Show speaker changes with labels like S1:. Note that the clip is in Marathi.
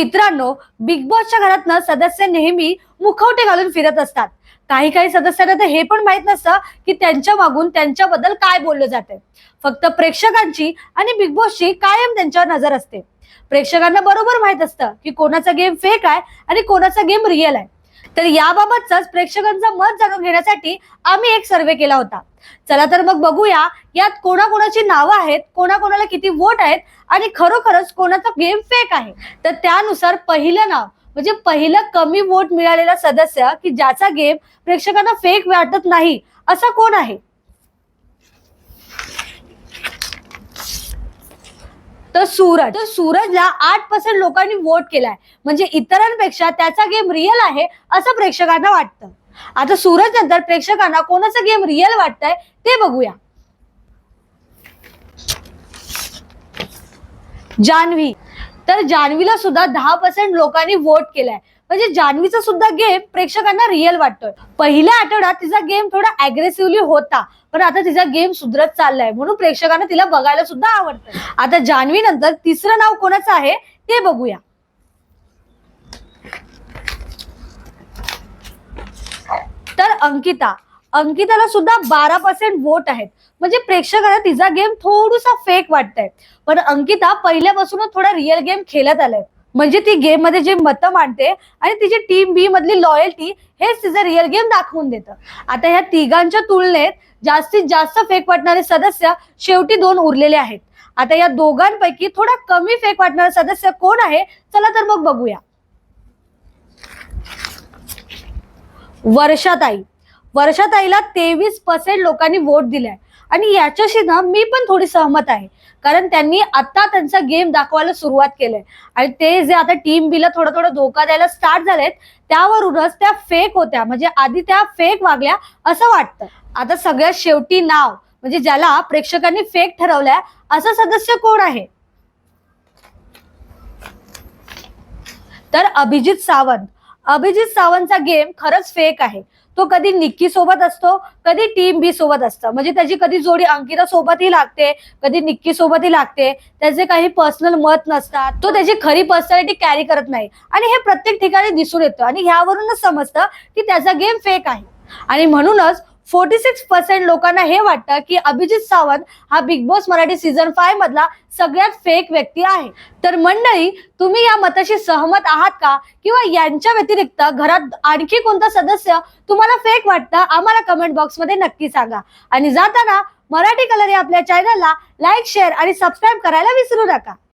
S1: मित्रांनो बिग बॉसच्या घरातनं सदस्य नेहमी मुखवटे घालून फिरत असतात. काही काही सदस्यांना तर हे पण माहीत नसतं की त्यांच्या मागून त्यांच्याबद्दल काय बोललं जाते फक्त प्रेक्षकांची आणि बिग बॉसची कायम त्यांच्यावर नजर असते. प्रेक्षकांना बरोबर माहीत असतं की कोणाचा गेम फेक आहे आणि कोणाचा गेम रिअल आहे. तर याबाबतच प्रेक्षकांचं मत जाणून घेण्यासाठी आम्ही एक सर्वे केला होता. चला तर मग बघूया यात कोणाकोणाची नावं आहेत कोणाकोणाला किती वोट आहेत आणि खरोखरच कोणाचा गेम फेक आहे. तर त्यानुसार पहिलं नाव म्हणजे पहिलं कमी वोट मिळालेला सदस्य की ज्याचा गेम प्रेक्षकांना फेक वाटत नाही असा कोण आहे? तर सूरज. तर सूरजला आठ पर्सेंट लोकांनी वोट केलाय. म्हणजे इतरांपेक्षा त्याचा गेम रिअल आहे असं प्रेक्षकांना वाटतं. आता सूरज नंतर प्रेक्षकांना कोणाचा गेम रिअल वाटतंय ते बघूया. जान्हवी. तर जान्हवीला सुद्धा दहा पर्सेंट लोकांनी वोट केलाय. म्हणजे जान्हवीचा सुद्धा गेम प्रेक्षकांना रिअल वाटतोय. पहिल्या आठवड्यात तिचा गेम थोडा अग्रेसिव्हली होता पण आता तिचा गेम सुधरत चाललाय म्हणून प्रेक्षकांना तिला बघायला सुद्धा आवडतं आता जान्हवी नंतर तिसरं नाव कोणाचं आहे ते बघूया. तर अंकिता अंकिताला सुद्धा बारा पर्सेंट वोट आहेत. म्हणजे प्रेक्षकांना तिचा गेम थोडासा फेक वाटतंय. पण अंकिता पहिल्यापासूनच थोडा रिअल गेम खेळत आलाय. म्हणजे ती गेममध्ये जे मतं मांडते आणि तिची टीम बी मधली लॉयल्टी हेच तिचं रिअल गेम दाखवून देतं. आता ह्या तिघांच्या तुलनेत जास्तीत जास्त फेक वाटणारे सदस्य शेवटी दोन उरलेले आहेत. आता या दोघांपैकी थोडा कमी फेक वाटणारा सदस्य कोण आहे? चला तर मग बघूया. वर्षाताई. वर्षाताईला तेवीस पर्सेंट लोकांनी वोट दिलाय. आणि याच्याशी ना मी पण थोडी सहमत आहे. कारण त्यांनी आता त्यांचा गेम दाखवायला सुरुवात केलंय. आणि ते जे आता टीम बीला थोडा थोडा धोका द्यायला स्टार्ट झालेत त्यावरूनच त्या फेक होत्या. म्हणजे आधी त्या फेक वागल्या असं वाटतं. आता सगळ्यात शेवटी नाव म्हणजे ज्याला प्रेक्षकांनी फेक ठरवलंय असं सदस्य कोण आहे? तर अभिजित सावंत. अभिजित सावंतचा गेम खरंच फेक आहे. तो कधी निक्की सोबत असतो कधी टीम बी सोबत असतं. म्हणजे त्याची कधी जोडी अंकिता सोबतही लागते कधी निक्की सोबतही लागते. त्याचे काही पर्सनल मत नसतात. तो त्याची खरी पर्सनॅलिटी कॅरी करत नाही. आणि हे प्रत्येक ठिकाणी दिसून येतं. आणि ह्यावरूनच समजतं की त्याचा गेम फेक आहे. आणि म्हणूनच फोर्टी सिक्स पर्सेंट लोकांना हे वाटतं की अभिजित सावंत हा Bigg Boss Marathi season five मधला सगळ्यात फेक व्यक्ती आहे. तर मंडळी तुम्ही या मताशी सहमत आहात का? किंवा यांच्या व्यतिरिक्त घरात आणखी कोणता सदस्य तुम्हाला फेक वाटतं? आम्हाला कमेंट बॉक्समध्ये नक्की सांगा. आणि जाताना मराठी कलर या आपल्या चॅनलला लाईक शेअर आणि सबस्क्राईब करायला विसरू नका.